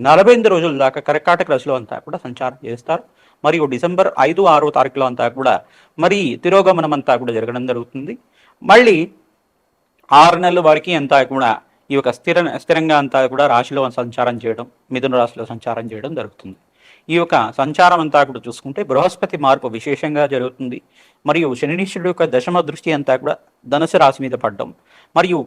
నలభై ఎనిమిది రోజుల దాకా కర్కాటక రాశిలో అంతా కూడా సంచారం చేస్తారు. మరియు డిసెంబర్ ఐదు ఆరో తారీఖులో అంతా కూడా మరి తిరోగమనం అంతా కూడా జరగడం జరుగుతుంది. మళ్ళీ ఆరు నెలల వరకు అంతా కూడా ఈ యొక్క స్థిర స్థిరంగా అంతా కూడా రాశిలో సంచారం చేయడం మిథున రాశిలో సంచారం చేయడం జరుగుతుంది. ఈ యొక్క సంచారం అంతా కూడా చూసుకుంటే బృహస్పతి మార్పు విశేషంగా జరుగుతుంది. మరియు శనినీశ్వరుడు యొక్క దశమ దృష్టి అంతా కూడా ధనుసు రాశి మీద పడడం. మరియు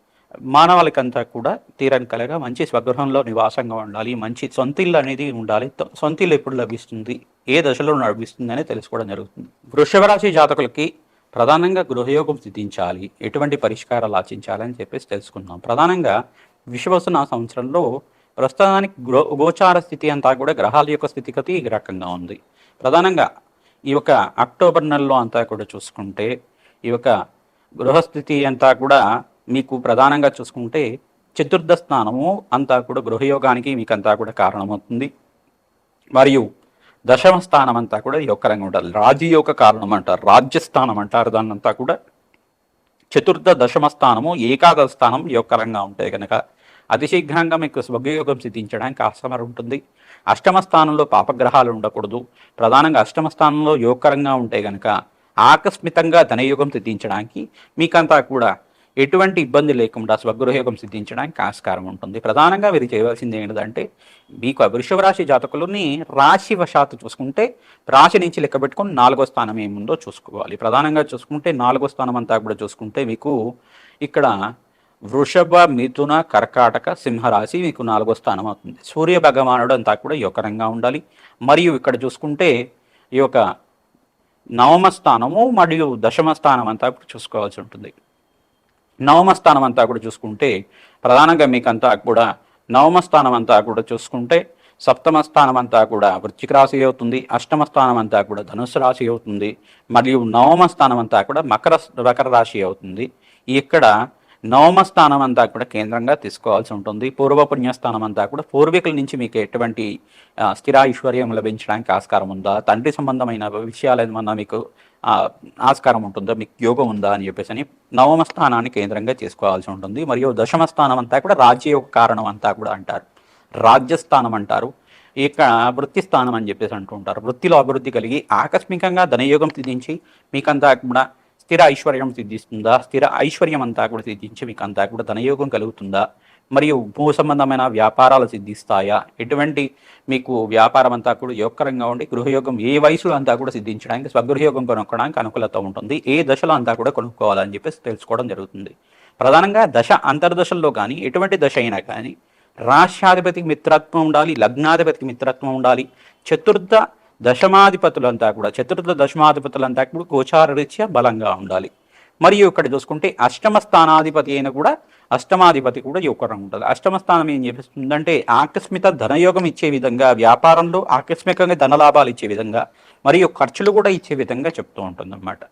మానవాళికంతా కూడా తీరని కలగా మంచి స్వగృహంలో నివాసంగా ఉండాలి మంచి సొంతిల్లు అనేది ఉండాలి త- సొంతిల్లు ఎప్పుడు లభిస్తుంది ఏ దశలో లభిస్తుంది అనేది తెలుసుకోవడం జరుగుతుంది. వృషభరాశి జాతకులకి ప్రధానంగా గృహయోగం సిద్ధించాలి ఎటువంటి పరిష్కారాలు ఆచించాలి అని చెప్పేసి తెలుసుకున్నాం ప్రధానంగా విశ్వసన సంవత్సరంలో ప్రస్తుతానికి గృహ గోచార స్థితి అంతా కూడా గ్రహాల యొక్క స్థితిగతి ఈ రకంగా ఉంది. ప్రధానంగా ఈ యొక్క అక్టోబర్ నెలలో అంతా కూడా చూసుకుంటే ఈ యొక్క గృహస్థితి అంతా కూడా మీకు ప్రధానంగా చూసుకుంటే చతుర్థ స్థానము అంతా కూడా గృహయోగానికి మీకు అంతా కూడా కారణమవుతుంది. మరియు దశమ స్థానం అంతా కూడా యొక్కరంగా ఉండాలి. రాజయోగ కారణం అంటారు రాజ్యస్థానం అంటారు దాన్నంతా కూడా. చతుర్థ దశమ స్థానము ఏకాదశ స్థానం యొక్కరంగా ఉంటాయి కనుక అతి శీఘ్రంగా మీకు స్వగయోగం సిద్ధించడానికి ఆస్కారం ఉంటుంది. అష్టమ స్థానంలో పాపగ్రహాలు ఉండకూడదు. ప్రధానంగా అష్టమ స్థానంలో యోగకరంగా ఉంటే కనుక ఆకస్మితంగా ధనయోగం సిద్ధించడానికి మీకంతా కూడా ఎటువంటి ఇబ్బంది లేకుండా స్వగృహయోగం సిద్ధించడానికి ఆస్కారం ఉంటుంది. ప్రధానంగా మీరు చేయవలసింది ఏంటంటే మీకు వృషభ రాశి జాతకులని రాశి వశాత్తు చూసుకుంటే రాశి నుంచి లెక్క పెట్టుకుని నాలుగో స్థానం ఏముందో చూసుకోవాలి. ప్రధానంగా చూసుకుంటే నాలుగో స్థానం అంతా కూడా చూసుకుంటే మీకు ఇక్కడ వృషభ మిథున కర్కాటక సింహరాశి మీకు నాలుగో స్థానం అవుతుంది. సూర్య భగవానుడు అంతా కూడా యోకరంగా ఉండాలి. మరియు ఇక్కడ చూసుకుంటే ఈ యొక్క నవమ స్థానము మరియు దశమ స్థానం అంతా కూడా చూసుకోవాల్సి ఉంటుంది. నవమ స్థానం అంతా కూడా చూసుకుంటే ప్రధానంగా మీకంతా కూడా నవమ స్థానం అంతా కూడా చూసుకుంటే సప్తమ స్థానం అంతా కూడా వృశ్చిక రాశి అవుతుంది అష్టమ స్థానం అంతా కూడా ధనుసు రాశి అవుతుంది మరియు నవమ స్థానం అంతా కూడా మకర మకర రాశి అవుతుంది. ఇక్కడ నవమ స్థానం అంతా కూడా కేంద్రంగా తీసుకోవాల్సి ఉంటుంది. పూర్వ పుణ్యస్థానం అంతా కూడా పూర్వీకుల నుంచి మీకు ఎటువంటి స్థిర ఐశ్వర్యం లభించడానికి ఆస్కారం ఉందా? తండ్రి సంబంధమైన విషయాలు ఏమన్నా మీకు ఆస్కారం ఉంటుందా? మీకు యోగం ఉందా అని చెప్పేసి అని నవమ స్థానాన్ని కేంద్రంగా చేసుకోవాల్సి ఉంటుంది. మరియు దశమ స్థానం అంతా కూడా రాజ్యయోగ కారణం అంతా కూడా అంటారు. రాజ్యస్థానం అంటారు. ఇక వృత్తి స్థానం అని చెప్పేసి అంటుంటారు వృత్తిలో అభివృద్ధి కలిగి ఆకస్మికంగా ధనయోగం సిద్ధించి మీకంతా కూడా స్థిర ఐశ్వర్యం సిద్ధిస్తుందా? స్థిర ఐశ్వర్యం అంతా కూడా సిద్ధించి మీకు అంతా కూడా ధనయోగం కలుగుతుందా? మరియు భూ సంబంధమైన వ్యాపారాలు సిద్ధిస్తాయా? ఎటువంటి మీకు వ్యాపారం అంతా కూడా యోగకరంగా ఉండి గృహయోగం ఏ వయసులో అంతా కూడా సిద్ధించడానికి స్వగృహయోగం కొనుక్కోవడానికి అనుకూలత ఉంటుంది. ఏ దశలో అంతా కూడా కొనుక్కోవాలని చెప్పేసి తెలుసుకోవడం జరుగుతుంది. ప్రధానంగా దశ అంతర్దశల్లో కానీ ఎటువంటి దశ అయినా కానీ రాష్ట్రాధిపతికి మిత్రత్వం ఉండాలి లగ్నాధిపతికి మిత్రత్వం ఉండాలి. చతుర్థ దశమాధిపతులంతా కూడా చతుర్థ దశమాధిపతులంతా కూడా గోచార రీత్యా బలంగా ఉండాలి. మరియు ఇక్కడ చూసుకుంటే అష్టమ స్థానాధిపతి అయిన కూడా అష్టమాధిపతి కూడా యోగరం ఉంటుంది. అష్టమ స్థానం ఏం చేస్తుందంటే ఆకస్మిక ధనయోగం ఇచ్చే విధంగా వ్యాపారంలో ఆకస్మికంగా ధనలాభాలు ఇచ్చే విధంగా మరియు ఖర్చులు కూడా ఇచ్చే విధంగా చెప్తూ ఉంటుంది అన్నమాట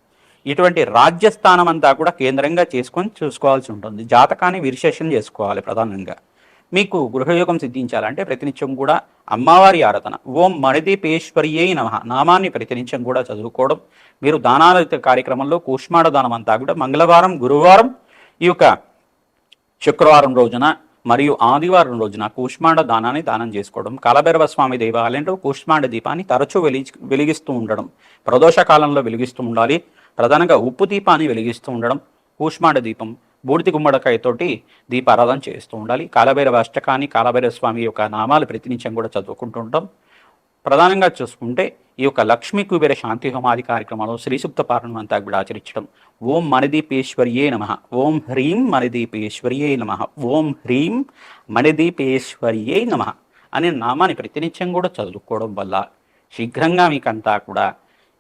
ఇటువంటి రాజ్యస్థానం అంతా కూడా కేంద్రంగా చేసుకొని చూసుకోవాల్సి ఉంటుంది. జాతకాన్ని విశేషం చేసుకోవాలి ప్రధానంగా. మీకు గృహయోగం సిద్ధించాలంటే ప్రతినిత్యం కూడా అమ్మవారి ఆరాధన ఓం మణిదీపేశ్వర్యై నమ నామాన్ని ప్రతినిత్యం కూడా చదువుకోవడం మీరు దానాల కార్యక్రమంలో కూష్మాడ దానం అంతా కూడా మంగళవారం గురువారం ఈ యొక్క శుక్రవారం రోజున మరియు ఆదివారం రోజున కూష్మాండ దానాన్ని దానం చేసుకోవడం కాలభైరవ స్వామి దేవాలయంలో కూష్మాండ దీపాన్ని తరచూ వెలిగి వెలిగిస్తూ ఉండడం ప్రదోష కాలంలో వెలిగిస్తూ ఉండాలి. ప్రధానంగా ఉప్పు దీపాన్ని వెలిగిస్తూ ఉండడం కూష్మాండ దీపం బూడిది గుమ్మడికాయతోటి దీపారాధన చేస్తూ ఉండాలి. కాలభైరవ అష్టకాన్ని కాలభైరవ స్వామి యొక్క నామాలు ప్రతినిత్యం కూడా చదువుకుంటూ ఉంటాం ప్రధానంగా చూసుకుంటే ఈ యొక్క లక్ష్మీ కుబేర శాంతి హోమాది కార్యక్రమంలో శ్రీసుప్త పారణం అంతా కూడా ఆచరించడం. ఓం మణిదీపేశ్వర్యే నమ. ఓం హ్రీం మణిదీపేశ్వర్యే నమ. ఓం హ్రీం మణిదీపేశ్వర్యే నమ అనే నామాన్ని ప్రతినిత్యం కూడా చదువుకోవడం వల్ల శీఘ్రంగా మీకంతా కూడా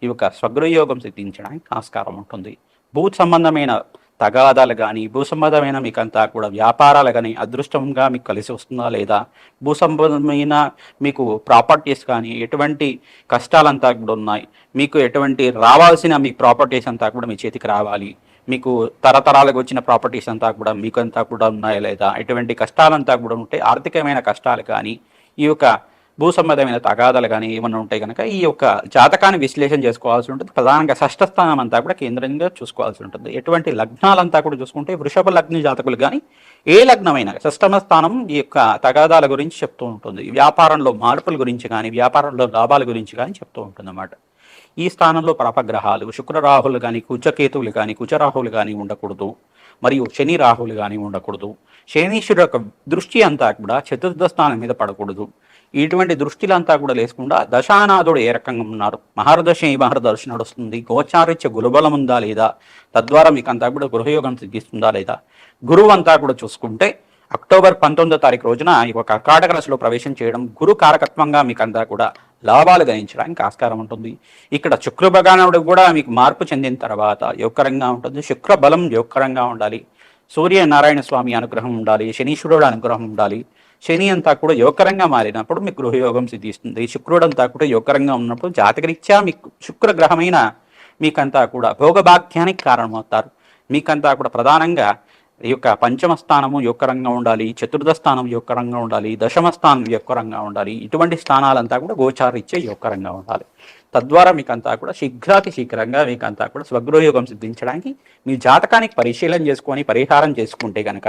ఈ యొక్క స్వగ్రయోగం సిద్ధించడానికి ఆస్కారం ఉంటుంది. భూత్ సంబంధమైన తగాదాలు కానీ భూ సంబంధమైన మీకంతా కూడా వ్యాపారాలు కానీ అదృష్టంగా మీకు కలిసి వస్తుందా లేదా? భూ సంబంధమైన మీకు ప్రాపర్టీస్ కానీ ఎటువంటి కష్టాలంతా కూడా ఉన్నాయి. మీకు ఎటువంటి రావాల్సిన మీ ప్రాపర్టీస్ అంతా కూడా మీ చేతికి రావాలి. మీకు తరతరాలకు వచ్చిన ప్రాపర్టీస్ అంతా కూడా మీకు అంతా కూడా ఉన్నాయా లేదా? ఎటువంటి కష్టాలంతా కూడా ఉంటే ఆర్థికమైన కష్టాలు కానీ ఈ యొక్క భూ సంబంధమైన తగాదాలు కానీ ఏమన్నా ఉంటాయి కనుక ఈ యొక్క జాతకాన్ని విశ్లేషణ చేసుకోవాల్సి ఉంటుంది. ప్రధానంగా షష్ఠ స్థానం అంతా కూడా కేంద్రంగా చూసుకోవాల్సి ఉంటుంది. ఎటువంటి లగ్నాలంతా కూడా చూసుకుంటే వృషభ లగ్న జాతకులు కానీ ఏ లగ్నమైన షష్టమ స్థానం ఈ యొక్క తగాదాల గురించి చెప్తూ ఉంటుంది. వ్యాపారంలో మార్పుల గురించి కానీ వ్యాపారంలో లాభాల గురించి కానీ చెప్తూ ఉంటుంది అన్నమాట ఈ స్థానంలో ప్రపగ్రహాలు శుక్ర రాహులు కానీ కుజకేతువులు కానీ కుచరాహులు కానీ ఉండకూడదు. మరియు శని రాహులు కానీ ఉండకూడదు. శనీశ్వరుడు యొక్క దృష్టి అంతా కూడా చతుర్థ స్థానం మీద పడకూడదు. ఇటువంటి దృష్టిలంతా కూడా లేకుండా దశానాథుడు ఏ రకంగా ఉన్నారు? మహర్దశ ఈ మహర్దశ నడుస్తుంది గోచారిత్య గురుబలం ఉందా లేదా? తద్వారా మీకు అంతా కూడా గృహయోగం సిద్ధిస్తుందా లేదా? గురువు అంతా కూడా చూసుకుంటే అక్టోబర్ పంతొమ్మిదో తారీఖు రోజున ఈ యొక్క కర్కాటక రాశిలో ప్రవేశం చేయడం గురు కారకత్వంగా మీకు అంతా కూడా లాభాలు గణించడానికి ఆస్కారం ఉంటుంది. ఇక్కడ శుక్ర భగవానుడు కూడా మీకు మార్పు చెందిన తర్వాత యోగకరంగా ఉంటుంది. శుక్ర బలం యోగకరంగా ఉండాలి. సూర్య నారాయణ స్వామి అనుగ్రహం ఉండాలి. శనీశ్వరుడు అనుగ్రహం ఉండాలి. శని అంతా కూడా యువకరంగా మారినప్పుడు మీకు గృహయోగం సిద్ధిస్తుంది. శుక్రుడు అంతా కూడా యువకరంగా ఉన్నప్పుడు జాతకరీత్యా మీకు శుక్రగ్రహమైన మీకంతా కూడా భోగభాగ్యానికి కారణమవుతారు. మీకంతా కూడా ప్రధానంగా ఈ యొక్క పంచమ స్థానము యొక్కరంగా ఉండాలి చతుర్థ స్థానం యొక్కరంగా ఉండాలి దశమ స్థానం యొక్కరంగా ఉండాలి ఇటువంటి స్థానాలంతా కూడా గోచారిచ్చే యొక్కరంగా ఉండాలి. తద్వారా మీకంతా కూడా శీఘ్రాతి శీఘ్రంగా మీకంతా కూడా స్వగృహయోగం సిద్ధించడానికి మీ జాతకానికి పరిశీలన చేసుకొని పరిహారం చేసుకుంటే కనుక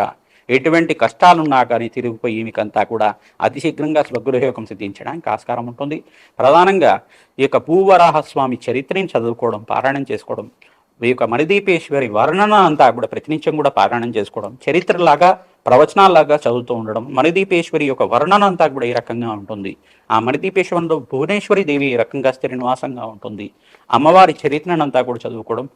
ఎటువంటి కష్టాలున్నా కానీ తిరిగిపోయి మీకంతా కూడా అతి శీఘ్రంగా స్వగృహయోగం సిద్ధించడానికి ఆస్కారం ఉంటుంది. ప్రధానంగా ఈ యొక్క భూవరాహస్వామి చరిత్రని చదువుకోవడం పారాయణం చేసుకోవడం ఈ యొక్క మణిదీపేశ్వరి వర్ణన అంతా కూడా ప్రతినిత్యం కూడా పారాయణం చేసుకోవడం చరిత్రలాగా ప్రవచనాల్లాగా చదువుతూ ఉండడం మణిదీపేశ్వరి యొక్క వర్ణన అంతా కూడా ఈ రకంగా ఉంటుంది. ఆ మణిదీపేశ్వరంలో భువనేశ్వరి దేవి ఈ రకంగా స్థిర నివాసంగా ఉంటుంది. అమ్మవారి చరిత్రనంతా కూడా చదువుకోవడం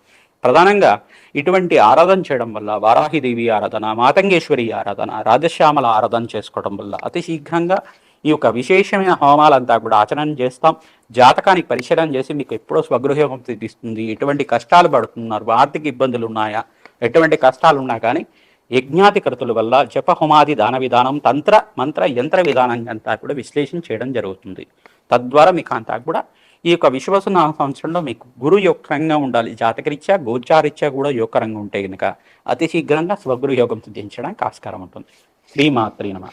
ప్రధానంగా ఇటువంటి ఆరాధన చేయడం వల్ల వారాహిదేవి ఆరాధన మాతంగేశ్వరి ఆరాధన రాధశ్యామల ఆరాధన చేసుకోవడం వల్ల అతి శీఘ్రంగా ఈ యొక్క విశేషమైన హోమాలంతా కూడా ఆచరణ చేస్తాం. జాతకానికి పరిశీలన చేసి మీకు ఎప్పుడో స్వగృహయోగం తీస్తుంది ఎటువంటి కష్టాలు పడుతున్నారు ఆర్థిక ఇబ్బందులు ఉన్నాయా ఎటువంటి కష్టాలు ఉన్నా కానీ యజ్ఞాతికృతుల వల్ల జప హోమాది దాన విధానం తంత్ర మంత్ర యంత్ర విధానం అంతా కూడా విశ్లేషణ చేయడం జరుగుతుంది. తద్వారా మీకు అంతా కూడా ఈ యొక్క విశ్వసన సంవత్సరంలో మీకు గురు యోగంగా ఉండాలి. జాతకరీత్యా గోచారీత్యా కూడా యొక్కరంగా ఉంటే కనుక అతి శీఘ్రంగా స్వగృహ యోగం సిద్ధించడానికి ఆస్కారం ఉంటుంది. శ్రీమాత్రి నమ.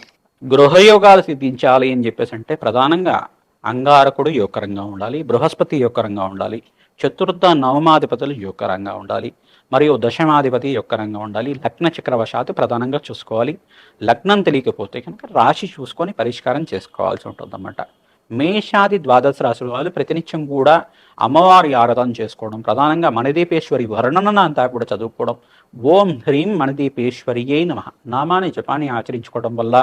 గృహయోగాలు సిద్ధించాలి అని చెప్పేసి అంటే ప్రధానంగా అంగారకుడు యోగకరంగా ఉండాలి బృహస్పతి యోగకరంగా ఉండాలి చతుర్థ నవమాధిపతులు యోగకరంగా ఉండాలి మరియు దశమాధిపతి యొక్కరంగా ఉండాలి లగ్న చక్రవశాత్తు ప్రధానంగా చూసుకోవాలి. లగ్నం తెలియకపోతే కనుక రాశి చూసుకొని పరిష్కారం చేసుకోవాల్సి ఉంటుందన్నమాట. మేషాది ద్వాదశ రాశుల వాళ్ళు ప్రతినిత్యం కూడా అమ్మవారి ఆరాధన చేసుకోవడం ప్రధానంగా మణిదీపేశ్వరి వర్ణన అంతా కూడా చదువుకోవడం. ఓం హ్రీం మణిదీపేశ్వరియే నమ. నామాన్ని జపాన్ని ఆచరించుకోవడం వల్ల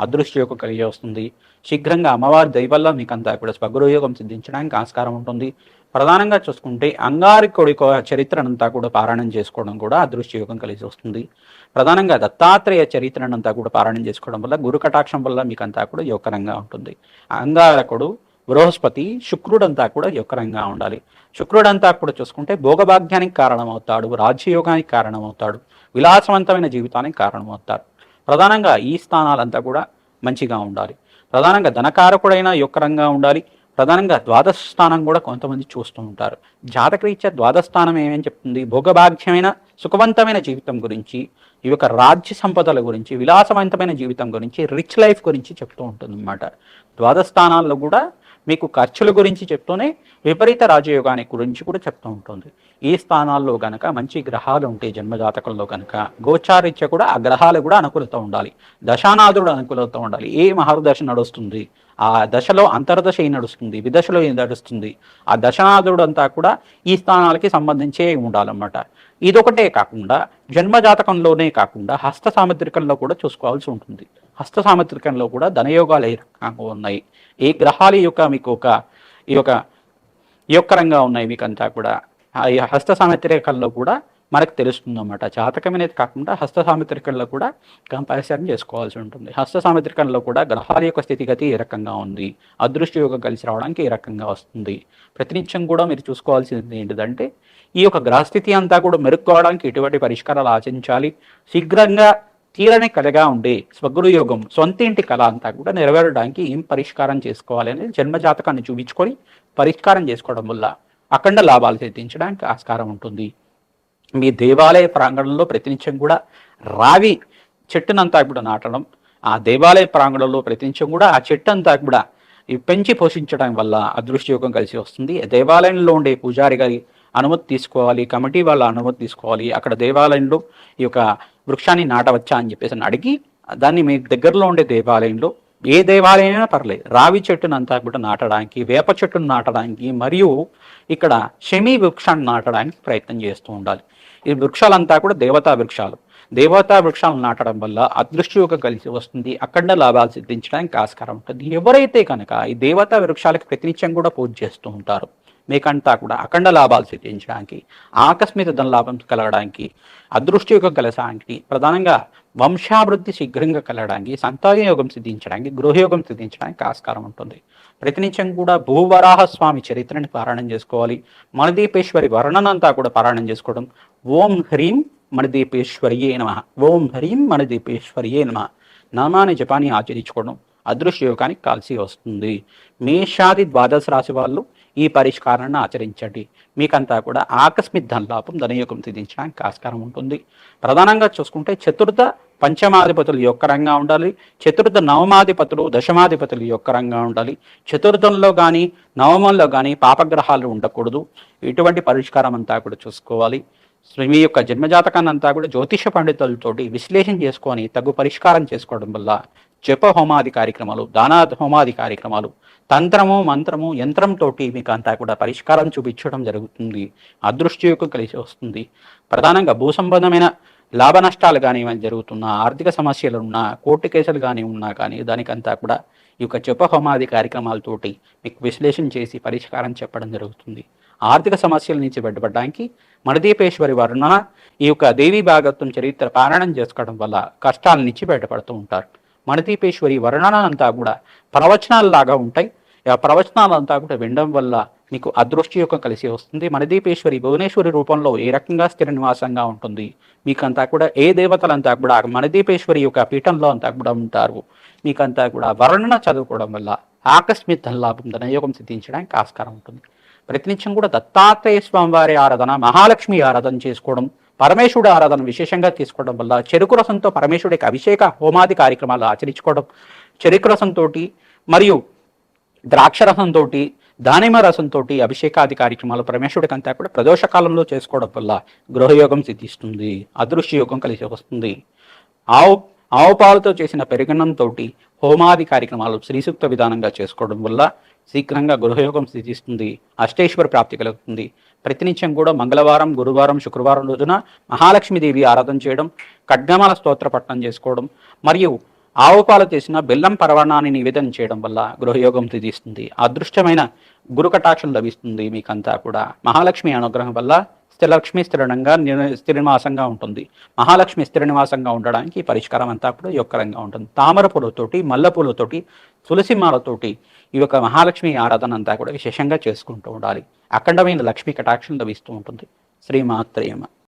అదృష్టయోగం కలిగి వస్తుంది. శీఘ్రంగా అమ్మవారి దయవల్ల మీకు అంతా కూడా స్వగృహయోగం సిద్ధించడానికి ఆస్కారం ఉంటుంది. ప్రధానంగా చూసుకుంటే అంగారికుడి చరిత్రనంతా కూడా పారాయణం చేసుకోవడం కూడా అదృష్టయోగం కలిసి వస్తుంది. ప్రధానంగా దత్తాత్రేయ చరిత్రనంతా కూడా పారాయణం చేసుకోవడం వల్ల గురు కటాక్షం వల్ల మీకు అంతా కూడా యోకరంగా ఉంటుంది. అంగారకుడు బృహస్పతి శుక్రుడంతా కూడా యోకరంగా ఉండాలి. శుక్రుడంతా కూడా చూసుకుంటే భోగభాగ్యానికి కారణమవుతాడు రాజ్యయోగానికి కారణమవుతాడు విలాసవంతమైన జీవితానికి కారణమవుతాడు. ప్రధానంగా ఈ స్థానాలంతా కూడా మంచిగా ఉండాలి. ప్రధానంగా ధనకారకుడైన యొక్కరంగా ఉండాలి. ప్రధానంగా ద్వాదశ స్థానం కూడా కొంతమంది చూస్తూ ఉంటారు. జాతకరీత్యా ద్వాదశ స్థానం ఏమేమి చెప్తుంది? భోగభాగ్యమైన సుఖవంతమైన జీవితం గురించి ఈ యొక్క రాజ్య సంపదల గురించి విలాసవంతమైన జీవితం గురించి రిచ్ లైఫ్ గురించి చెప్తూ ఉంటుంది అన్నమాట ద్వాదశ స్థానాల్లో కూడా మీకు ఖర్చుల గురించి చెప్తూనే విపరీత రాజయోగాన్ని గురించి కూడా చెప్తూ ఉంటుంది. ఈ స్థానాల్లో గనక మంచి గ్రహాలు ఉంటే జన్మజాతకంలో కనుక గోచారీత్య కూడా ఆ గ్రహాలు కూడా అనుకూలత ఉండాలి. దశానాథుడు అనుకూలత ఉండాలి. ఏ మహర్దశ నడుస్తుంది? ఆ దశలో అంతర్దశ ఏం నడుస్తుంది? విదశలో ఏం నడుస్తుంది? ఆ దశనాథుడు అంతా కూడా ఈ స్థానాలకి సంబంధించే ఉండాలన్నమాట. ఇదొకటే కాకుండా జన్మజాతకంలోనే కాకుండా హస్త సాముద్రికంలో కూడా చూసుకోవాల్సి ఉంటుంది. హస్త సాముద్రికంలో కూడా ధనయోగాలు ఏ రకంగా ఉన్నాయి? ఏ గ్రహాల యొక్క మీకు ఒక ఈ యొక్క యొక్కరంగా ఉన్నాయి మీకు అంతా కూడా ఈ హస్త సామత్రికంలో కూడా మనకు తెలుస్తుంది అన్నమాట. జాతకం కాకుండా హస్త సామిత్రికంలో కూడా కంపారిజన్ చేసుకోవాల్సి ఉంటుంది. హస్త సామిత్రికంలో కూడా గ్రహాల యొక్క స్థితిగతి ఏ రకంగా ఉంది? అదృష్ట యోగం కలిసి రావడానికి ఏ రకంగా వస్తుంది? ప్రతినిత్యం కూడా మీరు చూసుకోవాల్సింది ఏంటిదంటే ఈ యొక్క గ్రహస్థితి అంతా కూడా మెరుక్కోవడానికి ఎటువంటి పరిష్కారాలు ఆచరించాలి శీఘ్రంగా తీరని కలగా ఉండే స్వగురు యోగం సొంత ఇంటి కళ అంతా కూడా నెరవేరడానికి ఏం పరిష్కారం చేసుకోవాలి అనేది జన్మజాతకాన్ని చూపించుకొని పరిష్కారం చేసుకోవడం వల్ల అఖండ లాభాలు సిద్ధించడానికి ఆస్కారం ఉంటుంది. మీ దేవాలయ ప్రాంగణంలో ప్రతినిత్యం కూడా రావి చెట్టునంతా కూడా నాటడం ఆ దేవాలయ ప్రాంగణంలో ప్రతినిత్యం కూడా ఆ చెట్టు అంతా కూడా ఈ పెంచి పోషించడం వల్ల అదృష్ట యోగం కలిసి వస్తుంది. దేవాలయంలో ఉండే పూజారి గారి అనుమతి తీసుకోవాలి కమిటీ వాళ్ళ అనుమతి తీసుకోవాలి అక్కడ దేవాలయంలో ఈ యొక్క వృక్షాన్ని నాటవచ్చా అని చెప్పేసి అడిగి దాన్ని మీ దగ్గరలో ఉండే దేవాలయంలో ఏ దేవాలయమైనా పర్లేదు రావి చెట్టునంతా కూడా నాటడానికి వేప చెట్టును నాటడానికి మరియు ఇక్కడ షమి వృక్షాన్ని నాటడానికి ప్రయత్నం చేస్తూ ఉండాలి. ఈ వృక్షాలంతా కూడా దేవతా వృక్షాలు. దేవతా వృక్షాలను నాటడం వల్ల అదృష్టయోగం కలిసి వస్తుంది. అఖండ లాభాలు సిద్ధించడానికి ఆస్కారం ఉంటుంది. ఎవరైతే కనుక ఈ దేవతా వృక్షాలకు ప్రతినిత్యం కూడా పూజ చేస్తూ ఉంటారు మీకంతా కూడా అఖండ లాభాలు సిద్ధించడానికి ఆకస్మిక ధన లాభం కలగడానికి అదృష్టయోగం కలగడానికి ప్రధానంగా వంశాభివృద్ధి శీఘ్రంగా కలగడానికి సంతాన యోగం సిద్ధించడానికి గృహయోగం సిద్ధించడానికి ఆస్కారం ఉంటుంది. ప్రతినిత్యం కూడా భూవరాహ స్వామి చరిత్రని పారాయణం చేసుకోవాలి. మణదీపేశ్వరి వర్ణనంతా కూడా పారాయణం చేసుకోవడం. ఓం హ్రీం మణదీపేశ్వరియే నమ. ఓం హ్రీం మణదీపేశ్వరియే నమ. నామాని జపాన్ని ఆచరించుకోవడం అదృశ్య యోగానికి కలిసి వస్తుంది. మేషాది ద్వాదశ రాశి వాళ్ళు ఈ పరిష్కారాన్ని ఆచరించండి. మీకంతా కూడా ఆకస్మిక ధనలాభం ధనయోగం సిద్ధించడానికి ఆస్కారం ఉంటుంది. ప్రధానంగా చూసుకుంటే చతుర్థ పంచమాధిపతులు యొక్క రంగా ఉండాలి. చతుర్థ నవమాధిపతులు దశమాధిపతులు యొక్క రంగా ఉండాలి. చతుర్థంలో కానీ నవమంలో కానీ పాపగ్రహాలు ఉండకూడదు. ఇటువంటి పరిష్కారం అంతా కూడా చూసుకోవాలి. సో మీ యొక్క జన్మజాతకాన్ని అంతా కూడా జ్యోతిష పండితులతోటి విశ్లేషణ చేసుకొని తగు పరిష్కారం చేసుకోవడం వల్ల జప హోమాది కార్యక్రమాలు దానా హోమాది కార్యక్రమాలు తంత్రము మంత్రము యంత్రంతో మీకు అంతా కూడా పరిష్కారం చూపించడం జరుగుతుంది. అదృష్టయోగం కలిసి వస్తుంది. ప్రధానంగా భూ సంబంధమైన లాభ నష్టాలు కానివ్వని జరుగుతున్నా ఆర్థిక సమస్యలు ఉన్నా కోర్టు కేసులు కానీ ఉన్నా కానీ దానికంతా కూడా ఈ యొక్క జప హోమాది కార్యక్రమాలతోటి మీకు విశ్లేషణ చేసి పరిష్కారం చెప్పడం జరుగుతుంది. ఆర్థిక సమస్యల నుంచి బయటపడడానికి మణదీపేశ్వరి వర్ణన ఈ యొక్క దేవీ భాగత్వం చరిత్ర పారాయణం చేసుకోవడం వల్ల కష్టాల నుంచి బయటపడుతూ ఉంటారు. మణదీపేశ్వరి వర్ణన అంతా కూడా ప్రవచనాలలాగా ఉంటాయి. ప్రవచనాలంతా కూడా వినడం వల్ల మీకు అదృష్టయోగం కలిసి వస్తుంది. మణదీపేశ్వరి భువనేశ్వరి రూపంలో ఏ రకంగా స్థిర నివాసంగా ఉంటుంది? మీకంతా కూడా ఏ దేవతలంతా కూడా మణదీపేశ్వరి యొక్క పీఠంలో అంతా కూడా ఉంటారు. మీకంతా కూడా వర్ణన చదువుకోవడం వల్ల ఆకస్మిక ధనలాభం ధనయోగం సిద్ధించడానికి ఆస్కారం ఉంటుంది. ప్రతినిత్యం కూడా దత్తాత్రేయ స్వామి వారి ఆరాధన మహాలక్ష్మి ఆరాధన చేసుకోవడం పరమేశ్వరుడు ఆరాధన విశేషంగా తీసుకోవడం వల్ల చెరుకు రసంతో పరమేశ్వరుడికి అభిషేక హోమాది కార్యక్రమాలు ఆచరించుకోవడం చెరుకు రసంతో మరియు ద్రాక్ష దానిమ దానిమ్మ రసంతో అభిషేకాది కార్యక్రమాలు పరమేశ్వరుడికి కూడా ప్రదోష కాలంలో చేసుకోవడం వల్ల గృహయోగం సిద్ధిస్తుంది అదృశ్య యోగం కలిసి వస్తుంది. ఆవు ఆవు పాలతో చేసిన పెరుగన్నంతో హోమాది కార్యక్రమాలు శ్రీసూక్త విధానంగా చేసుకోవడం వల్ల శీఘ్రంగా గృహయోగం సిద్ధిస్తుంది అష్టేశ్వర ప్రాప్తి కలుగుతుంది. ప్రతినిత్యం కూడా మంగళవారం గురువారం శుక్రవారం రోజున మహాలక్ష్మీదేవి ఆరాధన చేయడం ఖడ్గమాల స్తోత్ర పట్టణం చేసుకోవడం మరియు ఆవు పాలు చేసిన బెల్లం పరవణాన్ని నివేదన చేయడం వల్ల గృహయోగం తీస్తుంది అదృష్టమైన గురు కటాక్షం లభిస్తుంది మీకంతా కూడా. మహాలక్ష్మి అనుగ్రహం వల్ల స్థిరలక్ష్మి స్థిరణంగా స్థిరనివాసంగా ఉంటుంది. మహాలక్ష్మి స్థిరనివాసంగా ఉండడానికి పరిష్కారం అంతా కూడా యొక్కరంగా ఉంటుంది. తామర పూలతోటి మల్లె పూలతోటి తులసి మాలతోటి ఈ యొక్క మహాలక్ష్మి ఆరాధన అంతా కూడా విశేషంగా చేసుకుంటూ ఉండాలి. అఖండమైన లక్ష్మీ కటాక్షం లభిస్తూ ఉంటుంది. శ్రీమాత్రేమ